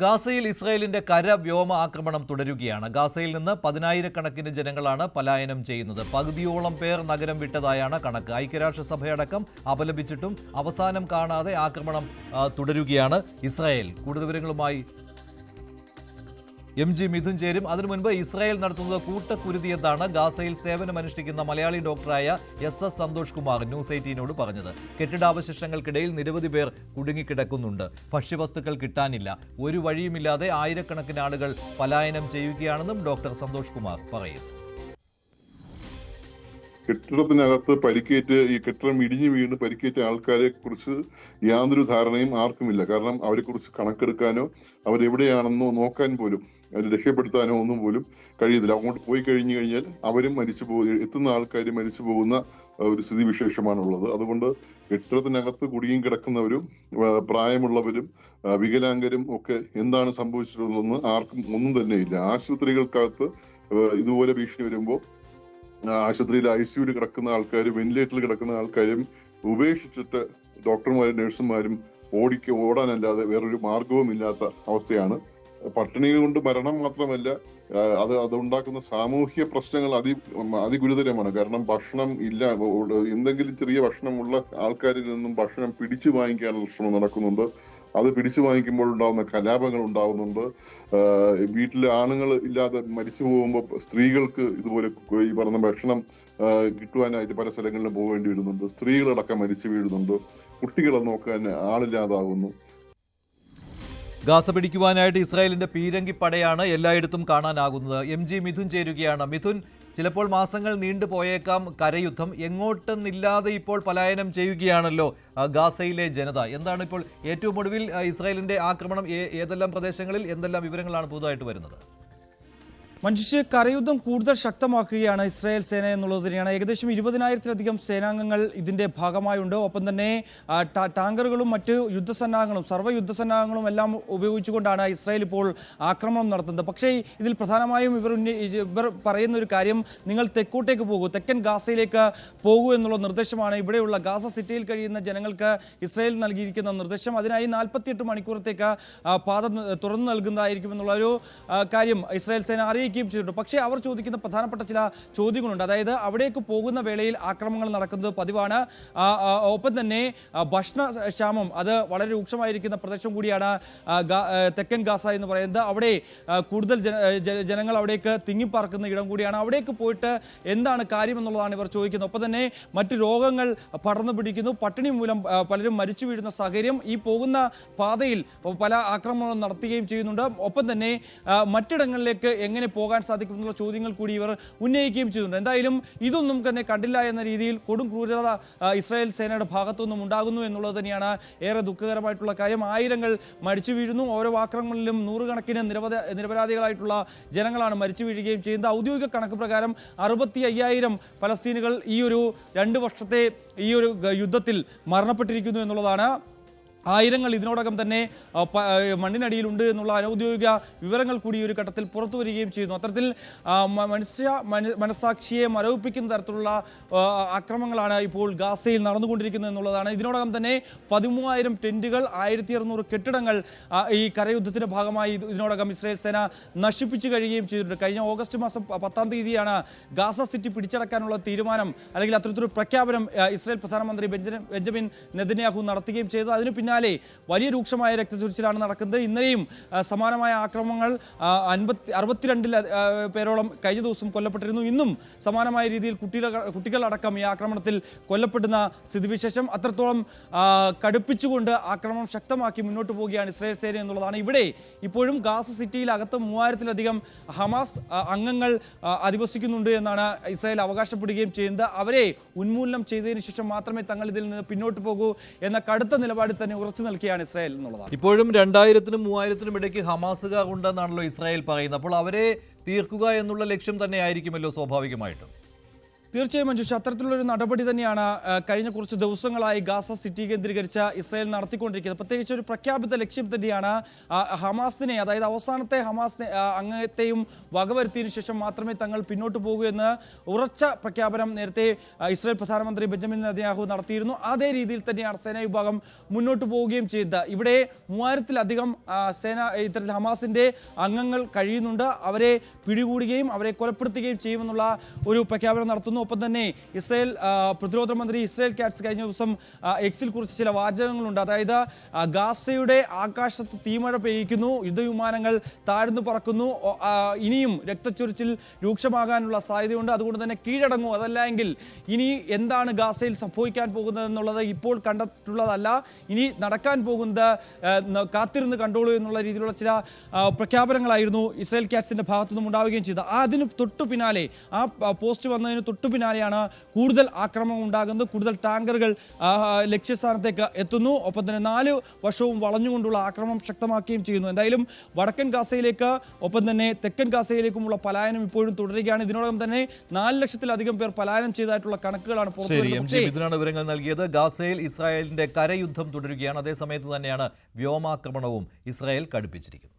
ഗാസയിൽ ഇസ്രയേലിന്റെ കര വ്യോമ ആക്രമണം തുടരുകയാണ്. ഗാസയിൽ നിന്ന് പതിനായിരക്കണക്കിന് ജനങ്ങളാണ് പലായനം ചെയ്യുന്നത്. പകുതിയോളം പേർ നഗരം വിട്ടതായാണ് കണക്ക്. ഐക്യരാഷ്ട്രസഭയടക്കം അപലപിച്ചിട്ടും അവസാനം കാണാതെ ആക്രമണം തുടരുകയാണ് ഇസ്രായേൽ. കൂടുതൽ വിവരങ്ങളുമായി എം ജി മിഥുൻ ചേരും. അതിനു മുൻപ് ഇസ്രായേൽ നടത്തുന്നത് കൂട്ടക്കുരുതിയെന്നാണ് ഗാസയിൽ സേവനമനുഷ്ഠിക്കുന്ന Malayali ഡോക്ടറായ S S Santhosh Kumar news എയ്റ്റീനോട് പറഞ്ഞത്. കെട്ടിടാവശിഷ്ടങ്ങൾക്കിടയിൽ നിരവധി പേർ കുടുങ്ങിക്കിടക്കുന്നുണ്ട്. ഭക്ഷ്യവസ്തുക്കൾ കിട്ടാനില്ല. ഒരു വഴിയുമില്ലാതെ ആയിരക്കണക്കിന് ആളുകൾ പലായനം ചെയ്യുകയാണെന്നും ഡോക്ടർ സന്തോഷ് കുമാർ പറയുന്നു. കെട്ടിടത്തിനകത്ത് പരിക്കേറ്റ് ഈ കെട്ടിടം ഇടിഞ്ഞു വീണ് പരിക്കേറ്റ ആൾക്കാരെ കുറിച്ച് യാതൊരു ധാരണയും ആർക്കുമില്ല. കാരണം അവരെ കുറിച്ച് കണക്കെടുക്കാനോ അവരെവിടെയാണെന്നോ നോക്കാൻ പോലും അവരെ രക്ഷപ്പെടുത്താനോ ഒന്നും പോലും കഴിയത്തില്ല അങ്ങോട്ട് പോയി കഴിഞ്ഞു കഴിഞ്ഞാൽ അവരും മരിച്ചു പോകും എത്തുന്ന ആൾക്കാർ മരിച്ചു പോകുന്ന ഒരു സ്ഥിതി വിശേഷമാണുള്ളത് അതുകൊണ്ട് കെട്ടിടത്തിനകത്ത് കുടിയും കിടക്കുന്നവരും പ്രായമുള്ളവരും വികലാംഗരും ഒക്കെ എന്താണ് സംഭവിച്ചിട്ടുള്ളതെന്ന് ആർക്കും ഒന്നും തന്നെയില്ല ആശുപത്രികൾക്കകത്ത് ഇതുപോലെ ഭീഷണി വരുമ്പോൾ ആശുപത്രിയിൽ ഐ സിയുയിൽ കിടക്കുന്ന ആൾക്കാരും വെന്റിലേറ്ററിൽ കിടക്കുന്ന ആൾക്കാരും ഉപേക്ഷിച്ചിട്ട് ഡോക്ടർമാരും നഴ്സുമാരും ഓടിക്ക് ഓടാനല്ലാതെ വേറൊരു മാർഗവും ഇല്ലാത്ത അവസ്ഥയാണ്. പട്ടിണി കൊണ്ട് മരണം മാത്രമല്ല അത് അതുണ്ടാക്കുന്ന സാമൂഹ്യ പ്രശ്നങ്ങൾ അതി അതിഗുരുതരമാണ്. കാരണം ഭക്ഷണം ഇല്ല എന്തെങ്കിലും ചെറിയ ഭക്ഷണമുള്ള ആൾക്കാരിൽ നിന്നും ഭക്ഷണം പിടിച്ചു വാങ്ങിക്കാനുള്ള ശ്രമം നടക്കുന്നുണ്ട്. അത് പിടിച്ചു വാങ്ങിക്കുമ്പോൾ ഉണ്ടാകുന്ന കലാപങ്ങൾ ഉണ്ടാകുന്നുണ്ട് വീട്ടിലെ ആണുങ്ങൾ ഇല്ലാതെ മരിച്ചു പോകുമ്പോൾ സ്ത്രീകൾക്ക് ഇതുപോലെ ഈ പറഞ്ഞ ഭക്ഷണം കിട്ടുവാനായിട്ട് പല സ്ഥലങ്ങളിലും പോകേണ്ടി വരുന്നുണ്ട്. സ്ത്രീകളടക്കം മരിച്ചു വീഴുന്നുണ്ട്. കുട്ടികളെ നോക്കാൻ ആളില്ലാതാകുന്നു ഗാസ പിടിക്കുവാനായിട്ട് ഇസ്രായേലിന്റെ പീരങ്കി പടയാണ് എല്ലായിടത്തും കാണാനാകുന്നത്. എം ജി മിഥുൻ ചേരുകയാണ്. മിഥുൻ ചിലപ്പോൾ മാസങ്ങൾ നീണ്ടു പോയേക്കാം കരയുദ്ധം. എങ്ങോട്ടെന്നില്ലാതെ ഇപ്പോൾ പലായനം ചെയ്യുകയാണല്ലോ ഗാസയിലെ ജനത. എന്താണ് ഇപ്പോൾ ഏറ്റവും ഒടുവിൽ ഇസ്രായേലിന്റെ ആക്രമണം? ഏതെല്ലാം പ്രദേശങ്ങളിൽ എന്തെല്ലാം വിവരങ്ങളാണ് പുതുതായിട്ട് വരുന്നത്? മനുഷ്യ കരയുദ്ധം കൂടുതൽ ശക്തമാക്കുകയാണ് ഇസ്രായേൽ സേന എന്നുള്ളത് തന്നെയാണ്. ഏകദേശം ഇരുപതിനായിരത്തിലധികം സേനാംഗങ്ങൾ ഇതിന്റെ ഭാഗമായുണ്ട്. ഒപ്പം തന്നെ ടാങ്കറുകളും മറ്റ് യുദ്ധസന്നാഹങ്ങളും സർവ യുദ്ധസന്നാഹങ്ങളും എല്ലാം ഉപയോഗിച്ചുകൊണ്ടാണ് ഇസ്രായേൽ ഇപ്പോൾ ആക്രമണം നടത്തുന്നത്. പക്ഷേ ഇതിൽ പ്രധാനമായും ഇവർ ഇവർ പറയുന്ന ഒരു കാര്യം നിങ്ങൾ തെക്കോട്ടേക്ക് പോകൂ തെക്കൻ ഗാസയിലേക്ക് പോകൂ എന്നുള്ള നിർദ്ദേശമാണ് ഇവിടെയുള്ള ഗാസ സിറ്റിയിൽ കഴിയുന്ന ജനങ്ങൾക്ക് ഇസ്രായേൽ നൽകിയിരിക്കുന്ന നിർദ്ദേശം. അതിനായി നാൽപ്പത്തിയെട്ട് മണിക്കൂറത്തേക്ക് പാത തുറന്നു നൽകുന്നതായിരിക്കും എന്നുള്ള ഒരു കാര്യം ഇസ്രായേൽ സേന അറിയിക്കുകയും ചെയ്തിട്ടുണ്ട്. പക്ഷേ അവർ ചോദിക്കുന്ന പ്രധാനപ്പെട്ട ചില ചോദ്യങ്ങളുണ്ട്. അതായത് അവിടേക്ക് പോകുന്ന വേളയിൽ ആക്രമണങ്ങൾ നടക്കുന്നത് പതിവാണ്. ഒപ്പം തന്നെ ഭക്ഷണ ക്ഷാമം അത് വളരെ രൂക്ഷമായിരിക്കുന്ന പ്രദേശം കൂടിയാണ് തെക്കൻ ഗാസ എന്ന് പറയുന്നത്. അവിടെ കൂടുതൽ ജനങ്ങൾ അവിടേക്ക് തിങ്ങിപ്പാർക്കുന്ന ഇടം കൂടിയാണ്. അവിടേക്ക് പോയിട്ട് എന്താണ് കാര്യം എന്നുള്ളതാണ് ഇവർ ചോദിക്കുന്നത്. ഒപ്പം തന്നെ മറ്റ് രോഗങ്ങൾ പടർന്നു പിടിക്കുന്നു. പട്ടിണി മൂലം പലരും മരിച്ചു വീഴുന്ന സാഹചര്യം ഈ പോകുന്ന പാതയിൽ പല ആക്രമണങ്ങളും നടത്തുകയും ചെയ്യുന്നുണ്ട്. ഒപ്പം തന്നെ മറ്റിടങ്ങളിലേക്ക് എങ്ങനെ പോകാൻ സാധിക്കുമെന്നുള്ള ചോദ്യങ്ങൾ കൂടി ഇവർ ഉന്നയിക്കുകയും ചെയ്യുന്നുണ്ട്. എന്തായാലും ഇതൊന്നും തന്നെ കണ്ടില്ല എന്ന രീതിയിൽ കൊടും ക്രൂരത ഇസ്രായേൽ സേനയുടെ ഭാഗത്തുനിന്നും ഉണ്ടാകുന്നു എന്നുള്ളത് തന്നെയാണ് ഏറെ ദുഃഖകരമായിട്ടുള്ള കാര്യം. ആയിരങ്ങൾ മരിച്ചു വീഴുന്നു. ഓരോ ആക്രമണങ്ങളിലും നൂറുകണക്കിന് നിരവധി നിരപരാധികളായിട്ടുള്ള ജനങ്ങളാണ് മരിച്ചു വീഴുകയും ചെയ്യുന്നത്. ഔദ്യോഗിക കണക്ക് പ്രകാരം അറുപത്തി അയ്യായിരം പലസ്തീനുകൾ ഈ ഒരു രണ്ട് വർഷത്തെ ഈ ഒരു യുദ്ധത്തിൽ മരണപ്പെട്ടിരിക്കുന്നു എന്നുള്ളതാണ് ആയിരങ്ങൾ ഇതിനോടകം തന്നെ മണ്ണിനടിയിലുണ്ട് എന്നുള്ള അനൗദ്യോഗിക വിവരങ്ങൾ കൂടി ഒരു ഘട്ടത്തിൽ പുറത്തു വരികയും ചെയ്യുന്നു. അത്തരത്തിൽ മനുഷ്യ മനസാക്ഷിയെ മരവിപ്പിക്കുന്ന തരത്തിലുള്ള അക്രമങ്ങളാണ് ഇപ്പോൾ ഗാസയിൽ നടന്നുകൊണ്ടിരിക്കുന്നത് എന്നുള്ളതാണ്. ഇതിനോടകം തന്നെ പതിമൂവായിരം ടെന്റുകൾ ആയിരത്തി അറുന്നൂറ് കെട്ടിടങ്ങൾ ഈ കരയുദ്ധത്തിന്റെ ഭാഗമായി ഇതിനോടകം ഇസ്രയേൽ സേന നശിപ്പിച്ചു കഴിയുകയും ചെയ്തിട്ടുണ്ട്. കഴിഞ്ഞ ഓഗസ്റ്റ് മാസം പത്താം തീയതിയാണ് ഗാസ സിറ്റി പിടിച്ചടക്കാനുള്ള തീരുമാനം അല്ലെങ്കിൽ അത്തരത്തിലൊരു പ്രഖ്യാപനം ഇസ്രയേൽ പ്രധാനമന്ത്രി ബെഞ്ചമിൻ നെതന്യാഹു നടത്തുകയും ചെയ്തു. അതിന് വലിയ രൂക്ഷമായ രക്തചൊരിച്ചിലാണ് നടക്കുന്നത്. ഇന്നലെയും സമാനമായ ആക്രമണങ്ങൾ അൻപത്തി അറുപത്തിരണ്ടിൽ പേരോളം കഴിഞ്ഞ ദിവസം കൊല്ലപ്പെട്ടിരുന്നു. ഇന്നും സമാനമായ രീതിയിൽ കുട്ടികൾ കുട്ടികളടക്കം ഈ ആക്രമണത്തിൽ കൊല്ലപ്പെടുന്ന സ്ഥിതിവിശേഷം അത്രത്തോളം കടുപ്പിച്ചുകൊണ്ട് ആക്രമണം ശക്തമാക്കി മുന്നോട്ട് പോവുകയാണ് ഇസ്രായേൽ സേന എന്നുള്ളതാണ്. ഇവിടെ ഇപ്പോഴും ഗാസ സിറ്റിയിൽ അകത്ത് മൂവായിരത്തിലധികം ഹമാസ് അംഗങ്ങൾ അധിവസിക്കുന്നുണ്ട് എന്നാണ് ഇസ്രായേൽ അവകാശപ്പെടുകയും ചെയ്യുന്നത്. അവരെ ഉന്മൂലനം ചെയ്തതിനു ശേഷം മാത്രമേ തങ്ങൾ ഇതിൽ നിന്ന് പിന്നോട്ട് പോകൂ എന്ന കടുത്ത നിലപാടിൽ തന്നെ ഉറച്ചു നിൽക്കുകയാണ് ഇസ്രായേൽ എന്നുള്ളതാണ്. ഇപ്പോഴും രണ്ടായിരത്തിനും മൂവായിരത്തിനും ഇടയ്ക്ക് ഹമാസുകാർ ഉണ്ടെന്നാണല്ലോ ഇസ്രായേൽ പറയുന്നത്. അപ്പോൾ അവരെ തീർക്കുക എന്നുള്ള ലക്ഷ്യം തന്നെ ആയിരിക്കുമല്ലോ സ്വാഭാവികമായിട്ടും. തീർച്ചയായും മഞ്ജുഷ അത്തരത്തിലുള്ളൊരു നടപടി തന്നെയാണ് കഴിഞ്ഞ കുറച്ച് ദിവസങ്ങളായി ഗാസ സിറ്റി കേന്ദ്രീകരിച്ച ഇസ്രായേൽ നടത്തിക്കൊണ്ടിരിക്കുന്നത്. പ്രത്യേകിച്ച് ഒരു പ്രഖ്യാപിത ലക്ഷ്യം തന്നെയാണ് ഹമാസിനെ അതായത് അവസാനത്തെ ഹമാസ് അംഗത്തെയും വകവരുത്തിയതിനു ശേഷം മാത്രമേ തങ്ങൾ പിന്നോട്ട് പോകൂ എന്ന് ഉറച്ച പ്രഖ്യാപനം നേരത്തെ ഇസ്രായേൽ പ്രധാനമന്ത്രി ബെഞ്ചമിൻ നദിയാഹു നടത്തിയിരുന്നു. അതേ രീതിയിൽ തന്നെയാണ് സേനാ വിഭാഗം മുന്നോട്ട് പോവുകയും ചെയ്തത്. ഇവിടെ മൂവായിരത്തിലധികം സേന ഇത്തരത്തിൽ ഹമാസിന്റെ അംഗങ്ങൾ കഴിയുന്നുണ്ട്. അവരെ പിടികൂടുകയും അവരെ കൊലപ്പെടുത്തുകയും ചെയ്യുമെന്നുള്ള ഒരു പ്രഖ്യാപനം നടത്തുന്നു. ഒപ്പം തന്നെ ഇസ്രയേൽ പ്രതിരോധ മന്ത്രി ഇസ്രയേൽ കാറ്റ്സ് കഴിഞ്ഞ ദിവസം എക്സിൽ കുറിച്ച് ചില വാചകങ്ങളുണ്ട്. അതായത് ഗാസയുടെ ആകാശത്ത് തീമഴ പെയ്യിക്കുന്നു യുദ്ധവിമാനങ്ങൾ താഴ്ന്നു പറക്കുന്നു ഇനിയും രക്തച്ചൊരിച്ചിൽ രൂക്ഷമാകാനുള്ള സാധ്യതയുണ്ട്. അതുകൊണ്ട് തന്നെ കീഴടങ്ങൂ. അതല്ല എങ്കിൽ ഇനി എന്താണ് ഗാസയിൽ സംഭവിക്കാൻ പോകുന്നത് എന്നുള്ളത് ഇപ്പോൾ കണ്ടിട്ടുള്ളതല്ല. ഇനി നടക്കാൻ പോകുന്നത് കാത്തിരുന്ന് കണ്ടോളൂ എന്നുള്ള രീതിയിലുള്ള ചില പ്രഖ്യാപനങ്ങളായിരുന്നു ഇസ്രയേൽ കാറ്റ്സിന്റെ ഭാഗത്തുനിന്നും ഉണ്ടാവുകയും ചെയ്തത്. അതിന് തൊട്ടു പിന്നാലെ ആ പോസ്റ്റ് വന്നതിന് തൊട്ടു പിന്നാലെയാണ് കൂടുതൽ ആക്രമണം ഉണ്ടാകുന്നത്. കൂടുതൽ ടാങ്കറുകൾ ലക്ഷ്യസ്ഥാനത്തേക്ക് എത്തുന്നു. ഒപ്പം തന്നെ നാല് വർഷവും വളഞ്ഞുകൊണ്ടുള്ള ആക്രമണം ശക്തമാക്കുകയും ചെയ്യുന്നു. എന്തായാലും വടക്കൻ ഗാസയിലേക്ക് ഒപ്പം തന്നെ തെക്കൻ ഗാസയിലേക്കുമുള്ള പലായനം ഇപ്പോഴും തുടരുകയാണ്. ഇതിനോടകം തന്നെ നാല് ലക്ഷത്തിലധികം പേർ പലായനം ചെയ്തതായിട്ടുള്ള കണക്കുകളാണ് ഇതിനാണ് വിവരങ്ങൾ നൽകിയത്. ഗാസയിൽ ഇസ്രായേലിന്റെ കരയുദ്ധം തുടരുകയാണ്. അതേസമയത്ത് തന്നെയാണ് വ്യോമാക്രമണവും ഇസ്രായേൽ കടുപ്പിച്ചിരിക്കുന്നത്